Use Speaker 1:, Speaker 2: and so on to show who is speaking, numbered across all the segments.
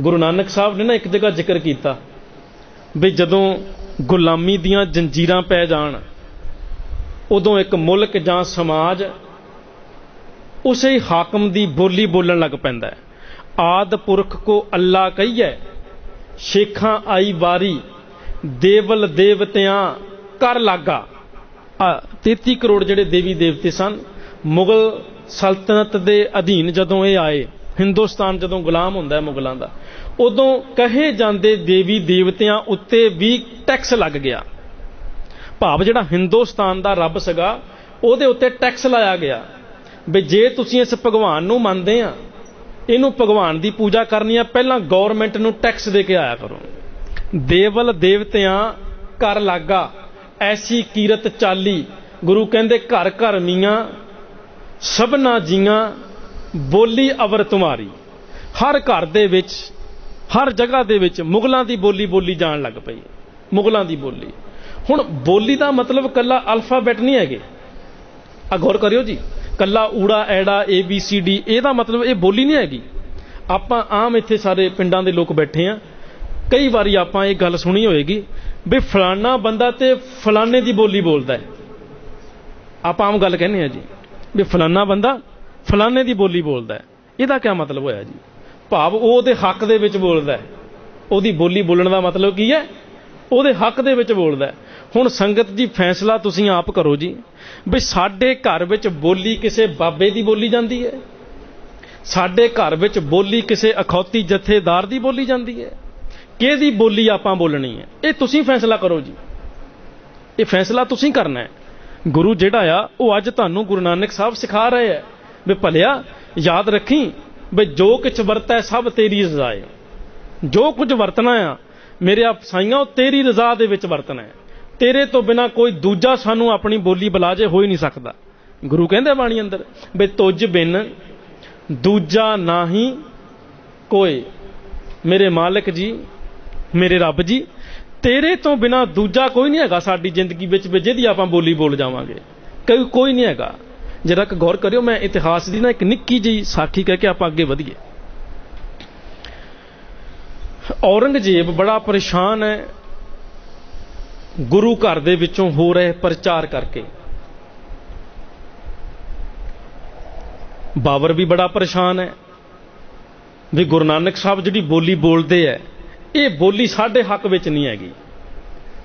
Speaker 1: ਗੁਰੂ ਨਾਨਕ ਸਾਹਿਬ ਨੇ ਨਾ ਇੱਕ ਜਗ੍ਹਾ ਜ਼ਿਕਰ ਕੀਤਾ ਵੀ ਜਦੋਂ ਗੁਲਾਮੀ ਦੀਆਂ ਜੰਜੀਰਾਂ ਪੈ ਜਾਣ, ਉਦੋਂ ਇੱਕ ਮੁਲਕ ਜਾਂ ਸਮਾਜ ਉਸੇ ਹੀ ਹਾਕਮ ਦੀ ਬੋਲੀ ਬੋਲਣ ਲੱਗ ਪੈਂਦਾ ਹੈ। ਆਦ ਪੁਰਖ ਕੋ ਅੱਲਾ ਕਹੀਏ ਸ਼ੇਖਾਂ ਆਈ ਵਾਰੀ, ਦੇਵਲ ਦੇਵਤਿਆਂ ਕਰ ਲਾਗਾ। ਆ 33 ਕਰੋੜ ਜਿਹੜੇ ਦੇਵੀ ਦੇਵਤੇ ਸਨ, ਮੁਗਲ ਸਲਤਨਤ ਦੇ ਅਧੀਨ ਜਦੋਂ ਇਹ ਆਏ ਹਿੰਦੁਸਤਾਨ ਜਦੋਂ ਗੁਲਾਮ ਹੁੰਦਾ ਮੁਗਲਾਂ ਦਾ, ਉਦੋਂ ਕਹੇ ਜਾਂਦੇ ਦੇਵੀ ਦੇਵਤਿਆਂ ਉੱਤੇ ਵੀ ਟੈਕਸ ਲੱਗ ਗਿਆ। ਭਾਵ ਜਿਹੜਾ ਹਿੰਦੁਸਤਾਨ ਦਾ ਰੱਬ ਸੀਗਾ, ਉਹਦੇ ਉੱਤੇ ਟੈਕਸ ਲਾਇਆ ਗਿਆ। ਵੀ ਜੇ ਤੁਸੀਂ ਇਸ ਭਗਵਾਨ ਨੂੰ ਮੰਨਦੇ ਆ, ਇਹਨੂੰ ਭਗਵਾਨ ਦੀ ਪੂਜਾ ਕਰਨੀ ਆ, ਪਹਿਲਾਂ ਗਵਰਨਮੈਂਟ ਨੂੰ ਟੈਕਸ ਦੇ ਕੇ ਆਇਆ ਕਰੋ। ਦੇਵਲ ਦੇਵਤਿਆਂ ਕਰ ਲਾਗਾ, ਐਸੀ ਕੀਰਤ ਚਾਲੀ, ਗੁਰੂ ਕਹਿੰਦੇ ਘਰ ਘਰ ਮੀਆਂ, ਸਭਨਾ ਜੀਆਂ ਬੋਲੀ ਅਵਰ ਤੁਮਾਰੀ। ਹਰ ਘਰ ਦੇ ਵਿੱਚ, ਹਰ ਜਗ੍ਹਾ ਦੇ ਵਿੱਚ ਮੁਗਲਾਂ ਦੀ ਬੋਲੀ ਬੋਲੀ ਜਾਣ ਲੱਗ ਪਈ। ਮੁਗਲਾਂ ਦੀ ਬੋਲੀ। ਹੁਣ ਬੋਲੀ ਦਾ ਮਤਲਬ ਕੱਲਾ ਅਲਫਾਬੈਟ ਨਹੀਂ ਹੈਗੇ। ਆ ਗੌਰ ਕਰਿਓ ਜੀ, ਕੱਲਾ ਊੜਾ, ਐੜਾ ਏ ਬੀ ਸੀ ਡੀ ਇਹਦਾ ਮਤਲਬ ਇਹ ਬੋਲੀ ਨਹੀਂ ਹੈਗੀ। ਆਪਾਂ ਆਮ ਇੱਥੇ ਸਾਰੇ ਪਿੰਡਾਂ ਦੇ ਲੋਕ ਬੈਠੇ ਆ ਕਈ ਵਾਰੀ ਆਪਾਂ ਇਹ ਗੱਲ ਸੁਣੀ ਹੋਏਗੀ ਵੀ ਫਲਾਨਾ ਬੰਦਾ ਤੇ ਫਲਾਣੇ ਦੀ ਬੋਲੀ ਬੋਲਦਾ ਹੈ। ਆਪਾਂ ਆਮ ਗੱਲ ਕਹਿੰਦੇ ਆ ਜੀ ਵੀ ਫਲਾਨਾ ਬੰਦਾ ਫਲਾਣੇ ਦੀ ਬੋਲੀ ਬੋਲਦਾ ਇਹਦਾ ਕੀ ਮਤਲਬ ਹੋਇਆ ਜੀ? ਭਾਵ ਉਹ ਉਹਦੇ ਹੱਕ ਦੇ ਵਿੱਚ ਬੋਲਦਾ ਉਹਦੀ ਬੋਲੀ ਬੋਲਣ ਦਾ ਮਤਲਬ ਕੀ ਹੈ? ਉਹਦੇ ਹੱਕ ਦੇ ਵਿੱਚ ਬੋਲਦਾ ਹੁਣ ਸੰਗਤ ਜੀ, ਫੈਸਲਾ ਤੁਸੀਂ ਆਪ ਕਰੋ ਜੀ। ਵੀ ਸਾਡੇ ਘਰ ਵਿੱਚ ਬੋਲੀ ਕਿਸੇ ਬਾਬੇ ਦੀ ਬੋਲੀ ਜਾਂਦੀ ਹੈ। ਸਾਡੇ ਘਰ ਵਿੱਚ ਬੋਲੀ ਕਿਸੇ ਅਖੌਤੀ ਜਥੇਦਾਰ ਦੀ ਬੋਲੀ ਜਾਂਦੀ ਹੈ। ਕਿਹਦੀ ਬੋਲੀ ਆਪਾਂ ਬੋਲਣੀ ਹੈ? ਇਹ ਤੁਸੀਂ ਫੈਸਲਾ ਕਰੋ ਜੀ। ਇਹ ਫੈਸਲਾ ਤੁਸੀਂ ਕਰਨਾ ਹੈ। ਗੁਰੂ ਜਿਹੜਾ ਆ, ਉਹ ਅੱਜ ਤੁਹਾਨੂੰ ਗੁਰੂ ਨਾਨਕ ਸਾਹਿਬ ਸਿਖਾ ਰਹੇ ਹੈ। ਵੀ ਭਲਿਆ, ਯਾਦ ਰੱਖੀ ਵੀ ਜੋ ਕੁਛ ਵਰਤੈ ਸਭ ਤੇਰੀ ਰਜ਼ਾ ਹੈ ਜੋ ਕੁਝ ਵਰਤਣਾ ਆ, ਮੇਰੇ ਆਪ ਸਾਈਆਂ, ਉਹ ਤੇਰੀ ਰਜ਼ਾ ਦੇ ਵਿੱਚ ਵਰਤਣਾ ਹੈ ਤੇਰੇ ਤੋਂ ਬਿਨਾ ਕੋਈ ਦੂਜਾ ਸਾਨੂੰ ਆਪਣੀ ਬੋਲੀ ਬੁਲਾਜੇ ਹੋ ਹੀ ਨਹੀਂ ਸਕਦਾ। ਗੁਰੂ ਕਹਿੰਦੇ ਬਾਣੀ ਅੰਦਰ ਬਈ ਤੁਜ ਬਿਨ ਦੂਜਾ ਨਾਹੀ ਕੋਈ ਮੇਰੇ ਮਾਲਕ ਜੀ, ਮੇਰੇ ਰੱਬ ਜੀ, ਤੇਰੇ ਤੋਂ ਬਿਨਾ ਦੂਜਾ ਕੋਈ ਨਹੀਂ ਹੈਗਾ ਸਾਡੀ ਜ਼ਿੰਦਗੀ ਵਿੱਚ ਵੀ ਜਿਹਦੀ ਆਪਾਂ ਬੋਲੀ ਬੋਲ ਜਾਵਾਂਗੇ। ਕੋਈ ਕੋਈ ਨਹੀਂ ਹੈਗਾ। ਜਰਾ ਕਿ ਗੌਰ ਕਰਿਓ, ਮੈਂ ਇਤਿਹਾਸ ਦੀ ਨਾ ਇੱਕ ਨਿੱਕੀ ਜਿਹੀ ਸਾਖੀ ਕਹਿ ਕੇ ਆਪਾਂ ਅੱਗੇ ਵਧੀਏ। ਔਰੰਗਜ਼ੇਬ ਬੜਾ ਪਰੇਸ਼ਾਨ ਹੈ, ਗੁਰੂ ਘਰ ਦੇ ਵਿੱਚੋਂ ਹੋ ਰਹੇ ਪ੍ਰਚਾਰ ਕਰਕੇ। ਬਾਬਰ ਵੀ ਬੜਾ ਪਰੇਸ਼ਾਨ ਹੈ, ਵੀ ਗੁਰੂ ਨਾਨਕ ਸਾਹਿਬ ਜਿਹੜੀ ਬੋਲੀ ਬੋਲਦੇ ਐ ਇਹ ਬੋਲੀ ਸਾਡੇ ਹੱਕ ਵਿੱਚ ਨਹੀਂ ਹੈਗੀ।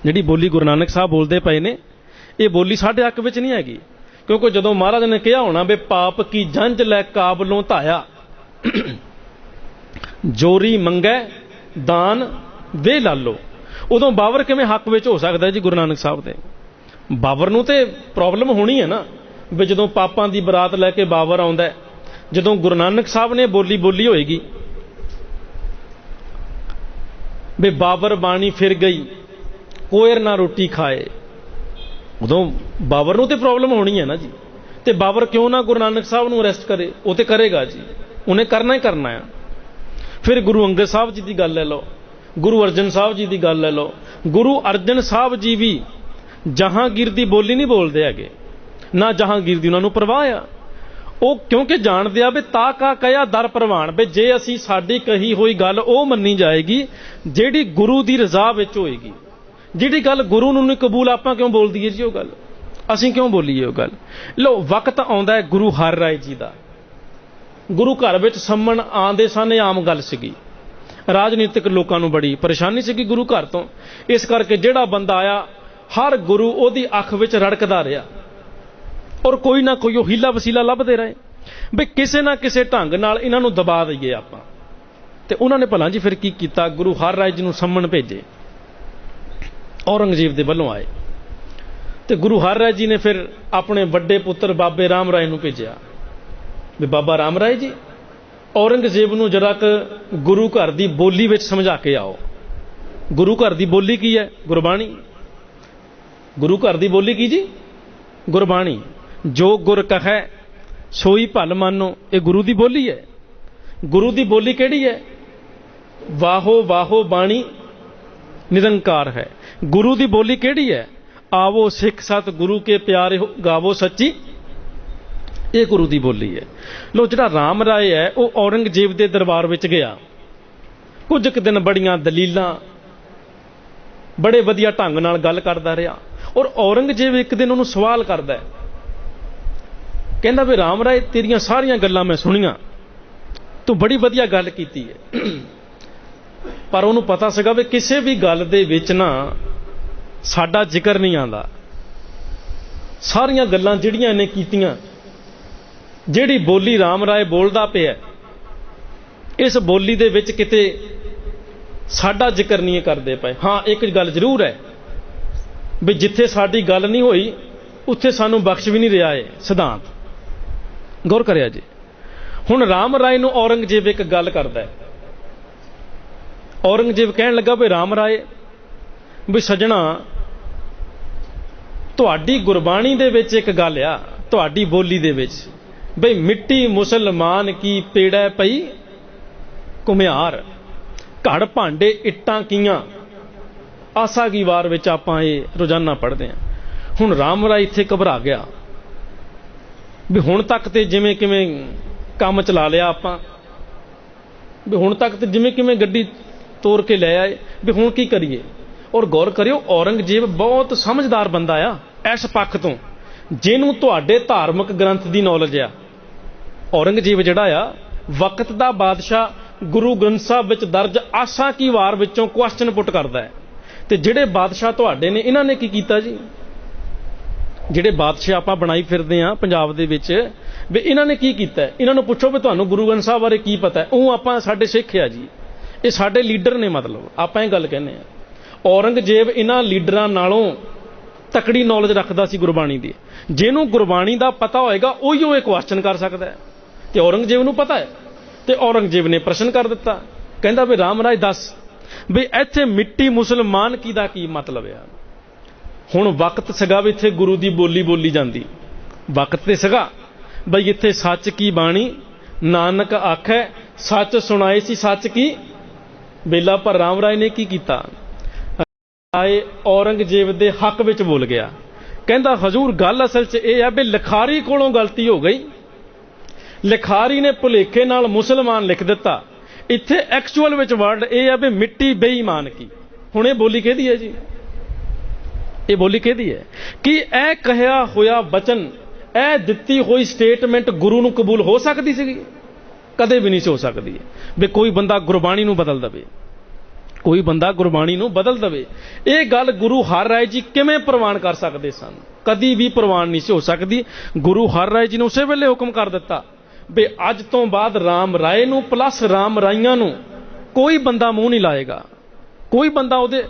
Speaker 1: ਜਿਹੜੀ ਬੋਲੀ ਗੁਰੂ ਨਾਨਕ ਸਾਹਿਬ ਬੋਲਦੇ ਪਏ ਨੇ, ਇਹ ਬੋਲੀ ਸਾਡੇ ਹੱਕ ਵਿੱਚ ਨਹੀਂ ਹੈਗੀ। ਕਿਉਂਕਿ ਜਦੋਂ ਮਹਾਰਾਜ ਨੇ ਕਿਹਾ ਹੋਣਾ ਵੀ ਪਾਪ ਕੀ ਜੰਜ ਲੈ ਕਾਬਲੋਂ ਧਾਇਆ, ਜੋਰੀ ਮੰਗੈ, ਦਾਨ ਦੇ ਲਾਲੋ। ਉਦੋਂ ਬਾਬਰ ਕਿਵੇਂ ਹੱਕ ਵਿੱਚ ਹੋ ਸਕਦਾ ਜੀ ਗੁਰੂ ਨਾਨਕ ਸਾਹਿਬ ਦੇ? ਬਾਬਰ ਨੂੰ ਤੇ ਪ੍ਰੋਬਲਮ ਹੋਣੀ ਹੈ ਨਾ, ਵੀ ਜਦੋਂ ਪਾਪਾਂ ਦੀ ਬਰਾਤ ਲੈ ਕੇ ਬਾਬਰ ਆਉਂਦਾ ਜਦੋਂ ਗੁਰੂ ਨਾਨਕ ਸਾਹਿਬ ਨੇ ਬੋਲੀ ਬੋਲੀ ਹੋਏਗੀ, ਵੀ ਬਾਬਰ ਬਾਣੀ ਫਿਰ ਗਈ, ਕੋਇਰ ਨਾ ਰੋਟੀ ਖਾਏ। ਉਦੋਂ ਬਾਬਰ ਨੂੰ ਤੇ ਪ੍ਰੋਬਲਮ ਹੋਣੀ ਹੈ ਨਾ ਜੀ। ਤੇ ਬਾਬਰ ਕਿਉਂ ਨਾ ਗੁਰੂ ਨਾਨਕ ਸਾਹਿਬ ਨੂੰ ਅਰੈਸਟ ਕਰੇ? ਉਹ ਤੇ ਕਰੇਗਾ ਜੀ। ਉਹਨੇ ਕਰਨਾ ਹੀ ਕਰਨਾ ਆ। ਫਿਰ ਗੁਰੂ ਅੰਗਦ ਸਾਹਿਬ ਜੀ ਦੀ ਗੱਲ ਲੈ ਲਓ। ਗੁਰੂ ਅਰਜਨ ਸਾਹਿਬ ਜੀ ਦੀ ਗੱਲ ਲੈ ਲਓ। ਗੁਰੂ ਅਰਜਨ ਸਾਹਿਬ ਜੀ ਵੀ ਜਹਾਂਗੀਰ ਦੀ ਬੋਲੀ ਨਹੀਂ ਬੋਲਦੇ ਹੈਗੇ। ਨਾ ਜਹਾਂਗੀਰ ਦੀ ਉਹਨਾਂ ਨੂੰ ਪਰਵਾਹ ਆ। ਉਹ ਕਿਉਂਕਿ ਜਾਣਦੇ ਆ ਵੀ ਤਾ ਕਾ ਕਹਿਆ ਦਰ ਪ੍ਰਵਾਨ, ਵੀ ਜੇ ਅਸੀਂ ਸਾਡੀ ਕਹੀ ਹੋਈ ਗੱਲ ਉਹ ਮੰਨੀ ਜਾਏਗੀ, ਜਿਹੜੀ ਗੁਰੂ ਦੀ ਰਜ਼ਾ ਵਿੱਚ ਹੋਏਗੀ। ਜਿਹੜੀ ਗੱਲ ਗੁਰੂ ਨੂੰ ਨਹੀਂ ਕਬੂਲ ਆਪਾਂ ਕਿਉਂ ਬੋਲ ਦਈਏ ਜੀ ਉਹ ਗੱਲ? ਅਸੀਂ ਕਿਉਂ ਬੋਲੀਏ ਉਹ ਗੱਲ? ਲੋ ਵਕਤ ਆਉਂਦਾ ਹੈ ਗੁਰੂ ਹਰ ਰਾਏ ਜੀ ਦਾ। ਗੁਰੂ ਘਰ ਵਿੱਚ ਸੰਮਣ ਆਂਦੇ ਸਨ ਆਮ ਗੱਲ ਸੀਗੀ। ਰਾਜਨੀਤਿਕ ਲੋਕਾਂ ਨੂੰ ਬੜੀ ਪਰੇਸ਼ਾਨੀ ਸੀਗੀ ਗੁਰੂ ਘਰ ਤੋਂ। ਇਸ ਕਰਕੇ ਜਿਹੜਾ ਬੰਦਾ ਆਇਆ, ਹਰ ਗੁਰੂ ਉਹਦੀ ਅੱਖ ਵਿੱਚ ਰੜਕਦਾ ਰਿਹਾ। ਔਰ ਕੋਈ ਨਾ ਕੋਈ ਉਹ ਹੀਲਾ ਵਸੀਲਾ ਲੱਭਦੇ ਰਹੇ। ਵੀ ਕਿਸੇ ਨਾ ਕਿਸੇ ਢੰਗ ਨਾਲ ਇਹਨਾਂ ਨੂੰ ਦਬਾ ਦਈਏ ਆਪਾਂ। ਤੇ ਉਹਨਾਂ ਨੇ ਭਲਾ ਜੀ ਫਿਰ ਕੀ ਕੀਤਾ? ਗੁਰੂ ਹਰ ਰਾਏ ਜੀ ਨੂੰ ਸੰਮਣ ਭੇਜੇ। ਔਰੰਗਜ਼ੇਬ ਦੇ ਵੱਲੋਂ ਆਏ। ਤੇ ਗੁਰੂ ਹਰ ਰਾਏ ਜੀ ਨੇ ਫਿਰ ਆਪਣੇ ਵੱਡੇ ਪੁੱਤਰ ਬਾਬੇ ਰਾਮ ਰਾਏ ਨੂੰ ਭੇਜਿਆ। ਵੀ ਬਾਬਾ ਰਾਮ ਰਾਏ ਜੀ, ਔਰੰਗਜ਼ੇਬ ਨੂੰ ਜਰਾ ਕ ਗੁਰੂ ਘਰ ਦੀ ਬੋਲੀ ਵਿੱਚ ਸਮਝਾ ਕੇ ਆਓ। ਗੁਰੂ ਘਰ ਦੀ ਬੋਲੀ ਕੀ ਹੈ? ਗੁਰਬਾਣੀ। ਗੁਰੂ ਘਰ ਦੀ ਬੋਲੀ ਕੀ ਜੀ? ਗੁਰਬਾਣੀ। ਜੋ ਗੁਰ ਕਹੈ, ਸੋਈ ਭਲ ਮਾਨੋ, ਇਹ ਗੁਰੂ ਦੀ ਬੋਲੀ ਹੈ। ਗੁਰੂ ਦੀ ਬੋਲੀ ਕਿਹੜੀ ਹੈ? ਵਾਹੋ ਵਾਹੋ ਬਾਣੀ ਨਿਰੰਕਾਰ ਹੈ। ਗੁਰੂ ਦੀ ਬੋਲੀ ਕਿਹੜੀ ਹੈ? ਆਵੋ ਸਿੱਖ ਸਤ ਗੁਰੂ ਕੇ ਪਿਆਰੇ ਗਾਵੋ ਸੱਚੀ। ਇਹ ਗੁਰੂ ਦੀ ਬੋਲੀ ਹੈ। ਲੋ, ਜਿਹੜਾ ਰਾਮ ਰਾਏ ਹੈ, ਉਹ ਔਰੰਗਜ਼ੇਬ ਦੇ ਦਰਬਾਰ ਵਿੱਚ ਗਿਆ। ਕੁਝ ਕੁ ਦਿਨ ਬੜੀਆਂ ਦਲੀਲਾਂ, ਬੜੇ ਵਧੀਆ ਢੰਗ ਨਾਲ ਗੱਲ ਕਰਦਾ ਰਿਹਾ ਔਰ ਔਰੰਗਜ਼ੇਬ ਇੱਕ ਦਿਨ ਉਹਨੂੰ ਸਵਾਲ ਕਰਦਾ ਹੈ। ਕਹਿੰਦਾ ਵੀ ਰਾਮ ਰਾਏ, ਤੇਰੀਆਂ ਸਾਰੀਆਂ ਗੱਲਾਂ ਮੈਂ ਸੁਣੀਆਂ। ਤੂੰ ਬੜੀ ਵਧੀਆ ਗੱਲ ਕੀਤੀ ਹੈ। ਪਰ ਉਹਨੂੰ ਪਤਾ ਸੀਗਾ ਵੀ ਕਿਸੇ ਵੀ ਗੱਲ ਦੇ ਵਿੱਚ ਨਾ ਸਾਡਾ ਜ਼ਿਕਰ ਨਹੀਂ ਆਂਦਾ ਸਾਰੀਆਂ ਗੱਲਾਂ ਜਿਹੜੀਆਂ ਇਹਨੇ ਕੀਤੀਆਂ, ਜਿਹੜੀ ਬੋਲੀ ਰਾਮ ਰਾਏ ਬੋਲਦਾ ਪਿਆ ਇਸ ਬੋਲੀ ਦੇ ਵਿੱਚ ਕਿਤੇ ਸਾਡਾ ਜ਼ਿਕਰ ਨਹੀਂ ਕਰਦੇ ਪਏ। ਹਾਂ, ਇੱਕ ਗੱਲ ਜ਼ਰੂਰ ਹੈ ਵੀ ਜਿੱਥੇ ਸਾਡੀ ਗੱਲ ਨਹੀਂ ਹੋਈ, ਉੱਥੇ ਸਾਨੂੰ ਬਖਸ਼ ਵੀ ਨਹੀਂ ਰਿਹਾ ਏ ਸਿਧਾਂਤ। ਗੌਰ ਕਰਿਆ ਜੀ। ਹੁਣ ਰਾਮ ਰਾਏ ਨੂੰ ਔਰੰਗਜ਼ੇਬ ਇੱਕ ਗੱਲ ਕਰਦਾ ਹੈ ਔਰੰਗਜ਼ੇਬ ਕਹਿਣ ਲੱਗਾ ਵੀ ਰਾਮ ਰਾਏ, ਵੀ ਸੱਜਣਾ, ਤੁਹਾਡੀ ਗੁਰਬਾਣੀ ਦੇ ਵਿੱਚ ਇੱਕ ਗੱਲ ਆ, ਤੁਹਾਡੀ ਬੋਲੀ ਦੇ ਵਿੱਚ, ਬਈ ਮਿੱਟੀ ਮੁਸਲਮਾਨ ਕੀ ਪੇੜਾ ਪਈ? ਕੁਮਿਆਰ ਘੜ ਭਾਂਡੇ ਇੱਟਾਂ ਕੀਆਂ? ਆਸਾ ਕੀ ਵਾਰ ਵਿੱਚ ਆਪਾਂ ਇਹ ਰੋਜ਼ਾਨਾ ਪੜ੍ਹਦੇ ਹਾਂ ਹੁਣ ਰਾਮ ਰਾਏ ਇੱਥੇ ਘਬਰਾ ਗਿਆ। ਵੀ ਹੁਣ ਤੱਕ ਤੇ ਜਿਵੇਂ ਕਿਵੇਂ ਕੰਮ ਚਲਾ ਲਿਆ ਆਪਾਂ, ਵੀ ਹੁਣ ਤੱਕ ਤੇ ਜਿਵੇਂ ਕਿਵੇਂ ਗੱਡੀ ਤੋੜ ਕੇ ਲੈ ਆਏ ਵੀ ਹੁਣ ਕੀ ਕਰੀਏ? ਔਰ ਗੌਰ ਕਰਿਓ, ਔਰੰਗਜ਼ੇਬ ਬਹੁਤ ਸਮਝਦਾਰ ਬੰਦਾ ਆ ਇਸ ਪੱਖ ਤੋਂ, ਜਿਹਨੂੰ ਤੁਹਾਡੇ ਧਾਰਮਿਕ ਗ੍ਰੰਥ ਦੀ ਨੌਲੇਜ ਆ। ਔਰੰਗਜ਼ੇਬ ਜਿਹੜਾ ਆ, ਵਕਤ ਦਾ ਬਾਦਸ਼ਾਹ ਗੁਰੂ ਗ੍ਰੰਥ ਸਾਹਿਬ ਵਿੱਚ ਦਰਜ ਆਸਾ ਕੀ ਵਾਰ ਵਿੱਚੋਂ ਕੁਐਸਚਨ ਪੁੱਟ ਕਰਦਾ ਹੈ। ਤੇ ਜਿਹੜੇ ਬਾਦਸ਼ਾਹ ਤੁਹਾਡੇ ਨੇ, ਇਹਨਾਂ ਨੇ ਕੀ ਕੀਤਾ ਜੀ? ਜਿਹੜੇ ਬਾਦਸ਼ਾਹ ਆਪਾਂ ਬਣਾਈ ਫਿਰਦੇ ਆ ਪੰਜਾਬ ਦੇ ਵਿੱਚ, ਵੀ ਇਹਨਾਂ ਨੇ ਕੀ ਕੀਤਾ ਇਹਨਾਂ ਨੂੰ ਪੁੱਛੋ ਵੀ ਤੁਹਾਨੂੰ ਗੁਰੂ ਗ੍ਰੰਥ ਸਾਹਿਬ ਬਾਰੇ ਕੀ ਪਤਾ ਉਹ ਆਪਾਂ ਸਾਡੇ ਸਿੱਖ ਆ ਜੀ। ਇਹ ਸਾਡੇ ਲੀਡਰ ਨੇ ਮਤਲਬ, ਆਪਾਂ ਇਹ ਗੱਲ ਕਹਿੰਦੇ ਆ ਔਰੰਗਜ਼ੇਬ ਇਹਨਾਂ ਲੀਡਰਾਂ ਨਾਲੋਂ ਤਕੜੀ ਨੌਲੇਜ ਰੱਖਦਾ ਸੀ ਗੁਰਬਾਣੀ ਦੀ। ਜਿਹਨੂੰ ਗੁਰਬਾਣੀ ਦਾ ਪਤਾ ਹੋਏਗਾ, ਉਹੀ ਉਹ ਇਹ ਕੁਐਸਚਨ ਕਰ ਸਕਦਾ ਹੈ। ਤੇ ਔਰੰਗਜ਼ੇਬ ਨੂੰ ਪਤਾ ਹੈ। ਤੇ ਔਰੰਗਜ਼ੇਬ ਨੇ ਪ੍ਰਸ਼ਨ ਕਰ ਦਿੱਤਾ। ਕਹਿੰਦਾ ਵੀ, ਰਾਮ ਰਾਏ ਦੱਸ ਵੀ ਇੱਥੇ ਮਿੱਟੀ ਮੁਸਲਮਾਨ ਕੀ ਦਾ ਕੀ ਮਤਲਬ ਆ? ਹੁਣ ਵਕਤ ਸੀਗਾ ਵੀ ਇੱਥੇ ਗੁਰੂ ਦੀ ਬੋਲੀ ਬੋਲੀ ਜਾਂਦੀ। ਵਕਤ ਤੇ ਸੀਗਾ। ਬਈ ਇੱਥੇ ਸੱਚ ਕੀ ਬਾਣੀ? ਨਾਨਕ ਆਖੈ, ਸੱਚ ਸੁਣਾਏ ਸੀ ਸੱਚ ਕੀ? ਬੇਲਾ ਪਰ ਰਾਮ ਰਾਏ ਨੇ ਕੀ ਕੀਤਾ? ਰਾਏ ਔਰੰਗਜ਼ੇਬ ਦੇ ਹੱਕ ਵਿੱਚ ਬੋਲ ਗਿਆ। ਕਹਿੰਦਾ, ਹਜ਼ੂਰ, ਗੱਲ ਅਸਲ 'ਚ ਇਹ ਆ ਵੀ ਲਿਖਾਰੀ ਕੋਲੋਂ ਗਲਤੀ ਹੋ ਗਈ। ਲਿਖਾਰੀ ਨੇ ਭੁਲੇਖੇ ਨਾਲ ਮੁਸਲਮਾਨ ਲਿਖ ਦਿੱਤਾ। ਇੱਥੇ ਐਕਚੁਅਲ ਵਿੱਚ ਵਰਡ ਇਹ ਆ ਵੀ ਮਿੱਟੀ ਬੇਈਮਾਨ ਕੀ। ਹੁਣ ਇਹ ਬੋਲੀ ਕਿਹਦੀ ਹੈ ਜੀ? ਇਹ ਬੋਲੀ ਕਿਹਦੀ ਹੈ? ਕਿ ਇਹ ਕਹਿਆ ਹੋਇਆ ਬਚਨ, ਇਹ ਦਿੱਤੀ ਹੋਈ ਸਟੇਟਮੈਂਟ ਗੁਰੂ ਨੂੰ ਕਬੂਲ ਹੋ ਸਕਦੀ ਸੀਗੀ? ਕਦੇ ਵੀ ਨਹੀਂ ਸੀ ਹੋ ਸਕਦੀ। ਵੀ ਕੋਈ ਬੰਦਾ ਗੁਰਬਾਣੀ ਨੂੰ ਬਦਲ ਦਵੇ। ਕੋਈ ਬੰਦਾ ਗੁਰਬਾਣੀ ਨੂੰ ਬਦਲ ਦਵੇ। ਇਹ ਗੱਲ ਗੁਰੂ ਹਰ ਰਾਏ ਜੀ ਕਿਵੇਂ ਪ੍ਰਵਾਨ ਕਰ ਸਕਦੇ ਸਨ? ਕਦੀ ਵੀ ਪ੍ਰਵਾਨ ਨਹੀਂ ਸੀ ਹੋ ਸਕਦੀ। ਗੁਰੂ ਹਰ ਰਾਏ ਜੀ ਨੇ ਉਸੇ ਵੇਲੇ ਹੁਕਮ ਕਰ ਦਿੱਤਾ ਵੀ ਅੱਜ ਤੋਂ ਬਾਅਦ ਰਾਮ ਰਾਏ ਨੂੰ ਪਲੱਸ ਰਾਮ ਰਾਈਆਂ ਨੂੰ ਕੋਈ ਬੰਦਾ ਮੂੰਹ ਨਹੀਂ ਲਾਏਗਾ। ਕੋਈ ਬੰਦਾ ਉਹਦੇ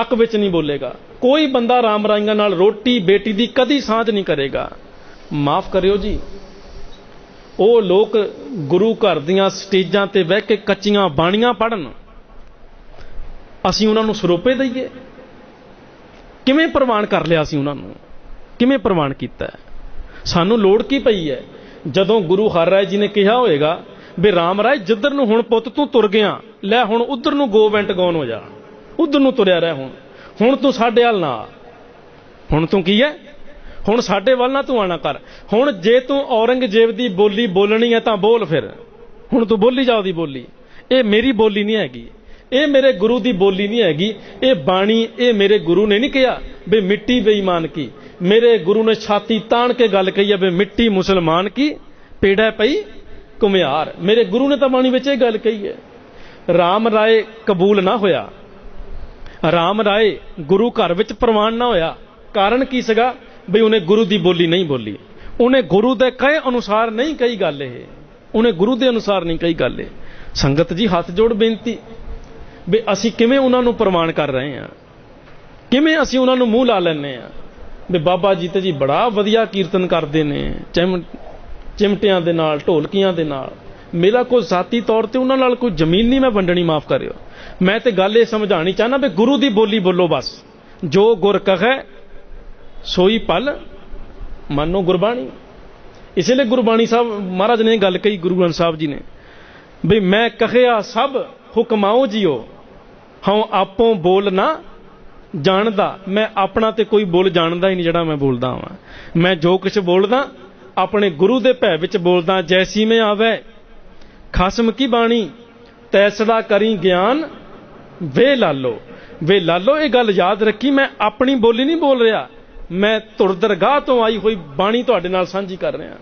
Speaker 1: ਹੱਕ ਵਿੱਚ ਨਹੀਂ ਬੋਲੇਗਾ। ਕੋਈ ਬੰਦਾ ਰਾਮ ਰਾਈਆਂ ਨਾਲ ਰੋਟੀ ਬੇਟੀ ਦੀ ਕਦੀ ਸਾਂਝ ਨਹੀਂ ਕਰੇਗਾ। ਮਾਫ ਕਰਿਓ ਜੀ। ਉਹ ਲੋਕ ਗੁਰੂ ਘਰ ਦੀਆਂ ਸਟੇਜਾਂ ਤੇ ਬਹਿ ਕੇ ਕੱਚੀਆਂ ਬਾਣੀਆਂ ਪੜਨ ਅਸੀਂ ਉਹਨਾਂ ਨੂੰ ਸਰੋਪੇ ਦਈਏ। ਕਿਵੇਂ ਪ੍ਰਵਾਨ ਕਰ ਲਿਆ ਅਸੀਂ ਉਹਨਾਂ ਨੂੰ? ਕਿਵੇਂ ਪ੍ਰਵਾਨ ਕੀਤਾ? ਸਾਨੂੰ ਲੋੜ ਕੀ ਪਈ ਹੈ? ਜਦੋਂ ਗੁਰੂ ਹਰ ਰਾਏ ਜੀ ਨੇ ਕਿਹਾ ਹੋਏਗਾ ਵੀ ਰਾਮ ਰਾਏ, ਜਿੱਧਰ ਨੂੰ ਹੁਣ ਪੁੱਤ ਤੂੰ ਤੁਰ ਗਿਆ, ਲੈ ਹੁਣ ਉਧਰ ਨੂੰ ਗੋ ਵੈਂਟ ਗੌਨ ਹੋ ਜਾ? ਉਧਰ ਨੂੰ ਤੁਰਿਆ ਰਹਿ ਹੁਣ। ਹੁਣ ਤੂੰ ਸਾਡੇ ਵੱਲ ਨਾ ਹੁਣ ਤੂੰ ਕੀ ਹੈ? ਹੁਣ ਸਾਡੇ ਵੱਲ ਨਾ ਤੂੰ ਆਣਾ ਕਰ। ਹੁਣ ਜੇ ਤੂੰ ਔਰੰਗਜ਼ੇਬ ਦੀ ਬੋਲੀ ਬੋਲਣੀ ਹੈ ਤਾਂ ਬੋਲ ਫਿਰ। ਹੁਣ ਤੂੰ ਬੋਲੀ ਜਾ ਉਹਦੀ ਬੋਲੀ। ਇਹ ਮੇਰੀ ਬੋਲੀ ਨਹੀਂ ਹੈਗੀ। ਇਹ ਮੇਰੇ ਗੁਰੂ ਦੀ ਬੋਲੀ ਨਹੀਂ ਹੈਗੀ। ਇਹ ਬਾਣੀ ਇਹ ਮੇਰੇ ਗੁਰੂ ਨੇ ਨਹੀਂ ਕਿਹਾ ਵੀ ਮਿੱਟੀ ਬੇਈਮਾਨ ਕੀ। ਮੇਰੇ ਗੁਰੂ ਨੇ ਛਾਤੀ ਤਾਣ ਕੇ ਗੱਲ ਕਹੀ ਹੈ ਵੀ ਮਿੱਟੀ ਮੁਸਲਮਾਨ ਕੀ? ਪੇੜਾ ਪਈ ਕੁਮਿਆਰ ਮੇਰੇ ਗੁਰੂ ਨੇ ਤਾਂ ਬਾਣੀ ਵਿੱਚ ਇਹ ਗੱਲ ਕਹੀ ਹੈ। ਰਾਮ ਰਾਏ ਕਬੂਲ ਨਾ ਹੋਇਆ। ਰਾਮ ਰਾਏ ਗੁਰੂ ਘਰ ਵਿੱਚ ਪ੍ਰਵਾਨ ਨਾ ਹੋਇਆ। ਕਾਰਨ ਕੀ ਸੀਗਾ? ਬਈ ਉਹਨੇ ਗੁਰੂ ਦੀ ਬੋਲੀ ਨਹੀਂ ਬੋਲੀ। ਉਹਨੇ ਗੁਰੂ ਦੇ ਕਹੇ ਅਨੁਸਾਰ ਨਹੀਂ ਕਹੀ ਗੱਲ ਇਹ। ਉਹਨੇ ਗੁਰੂ ਦੇ ਅਨੁਸਾਰ ਨਹੀਂ ਕਹੀ ਗੱਲ ਇਹ। ਸੰਗਤ ਜੀ, ਹੱਥ ਜੋੜ ਬੇਨਤੀ। ਵੀ ਅਸੀਂ ਕਿਵੇਂ ਉਹਨਾਂ ਨੂੰ ਪ੍ਰਮਾਣ ਕਰ ਰਹੇ ਹਾਂ? ਕਿਵੇਂ ਅਸੀਂ ਉਹਨਾਂ ਨੂੰ ਮੂੰਹ ਲਾ ਲੈਂਦੇ ਆ ਵੀ ਬਾਬਾ ਜੀ ਤੇ ਜੀ ਬੜਾ ਵਧੀਆ ਕੀਰਤਨ ਕਰਦੇ ਨੇ। ਚਿਮ, ਚਿਮਟਿਆਂ ਦੇ ਨਾਲ, ਢੋਲਕੀਆਂ ਦੇ ਨਾਲ। ਮੇਰਾ ਕੋਈ ਜ਼ਾਤੀ ਤੌਰ ਤੇ ਉਹਨਾਂ ਨਾਲ ਕੋਈ ਜ਼ਮੀਨ ਨਹੀਂ, ਮੈਂ ਵੰਡਣੀ ਮਾਫ ਕਰਿਓ। ਮੈਂ ਤੇ ਗੱਲ ਇਹ ਸਮਝਾਣੀ ਚਾਹਨਾ ਵੀ ਗੁਰੂ ਦੀ ਬੋਲੀ ਬੋਲੋ ਬਸ। ਜੋ ਗੁਰ ਕਹੈ ਸੋਈ ਪਲ, ਮੰਨੋ ਗੁਰਬਾਣੀ। ਇਸੇ ਲਈ ਗੁਰਬਾਣੀ ਸਾਹਿਬ, ਮਹਾਰਾਜ ਨੇ ਗੱਲ ਕਹੀ, ਗੁਰੂ ਗ੍ਰੰਥ ਸਾਹਿਬ ਜੀ ਨੇ, ਬਈ ਮੈਂ ਕਹਿਆ ਸਭ, ਹੁਕਮਾਓ ਜਿਓ, ਹਉ ਆਪੋਂ ਬੋਲ ਨਾ ਜਾਣਦਾ। ਮੈਂ ਆਪਣਾ ਤੇ ਕੋਈ ਬੋਲ ਜਾਣਦਾ ਹੀ ਨਹੀਂ ਜਿਹੜਾ ਮੈਂ ਬੋਲਦਾ ਹਾਂ ਮੈਂ ਜੋ ਕੁਝ ਬੋਲਦਾ, ਆਪਣੇ ਗੁਰੂ ਦੇ ਭੈ ਵਿੱਚ ਬੋਲਦਾ, ਜੈਸੀ ਮੈਂ ਆਵੇ। ਖਸਮ ਕੀ ਬਾਣੀ? ਤੈਸੜਾ ਕਰੀ ਗਿਆਨ, ਵੇ ਲਾਲੋ। ਵੇ ਲਾਲੋ, ਇਹ ਗੱਲ ਯਾਦ ਰੱਖੀ, ਮੈਂ ਆਪਣੀ ਬੋਲੀ ਨਹੀਂ ਬੋਲ ਰਿਹਾ। ਮੈਂ ਧੁਰ ਦਰਗਾਹ ਤੋਂ ਆਈ ਹੋਈ ਬਾਣੀ ਤੁਹਾਡੇ ਨਾਲ ਸਾਂਝੀ ਕਰ ਰਿਹਾ